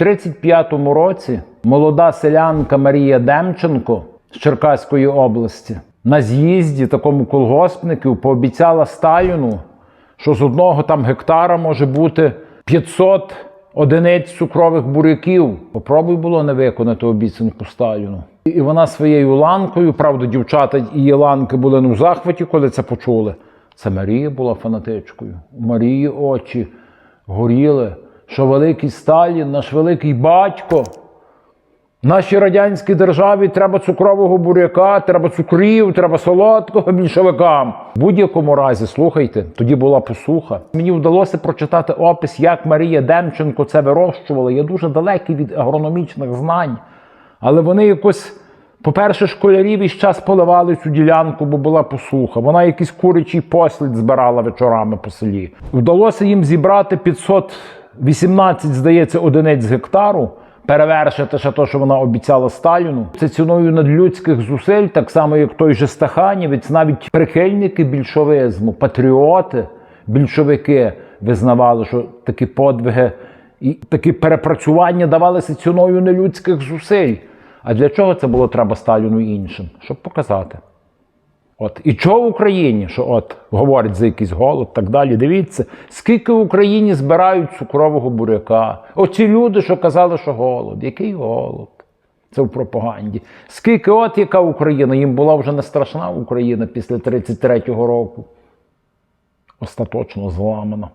У 35-му році молода селянка Марія Демченко з Черкаської області на з'їзді такому колгоспників пообіцяла Сталіну, що з одного там гектара може бути 500 одиниць цукрових буряків. Попробуй було не виконати обіцянку Сталіну. І вона своєю ланкою, правда, дівчата її ланки були ну в захваті, коли це почули. Це Марія була фанатичкою. У Марії очі горіли, що великий Сталін, наш великий батько. Нашій радянській державі треба цукрового буряка, треба цукрів, треба солодкого більшовикам. В будь-якому разі, слухайте, тоді була посуха. Мені вдалося прочитати опис, як Марія Демченко це вирощувала. Я дуже далекий від агрономічних знань. Але вони якось, по-перше, школярів із час поливали цю ділянку, бо була посуха. Вона якийсь курячий послід збирала вечорами по селі. Вдалося їм зібрати 518, здається, одиниць гектару. Перевершити ще те, що вона обіцяла Сталіну. Це ціною надлюдських зусиль, так само як той же Стаханівець, навіть прихильники більшовизму, патріоти, більшовики визнавали, що такі подвиги і такі перепрацювання давалися ціною нелюдських зусиль. А для чого це було треба Сталіну і іншим? Щоб показати. От. І чого в Україні, що от говорять за якийсь голод, так далі. Дивіться, скільки в Україні збирають цукрового буряка. Оці люди, що казали, що голод. Який голод? Це в пропаганді. Скільки от яка Україна? Їм була вже не страшна Україна після 33-го року. Остаточно зламана.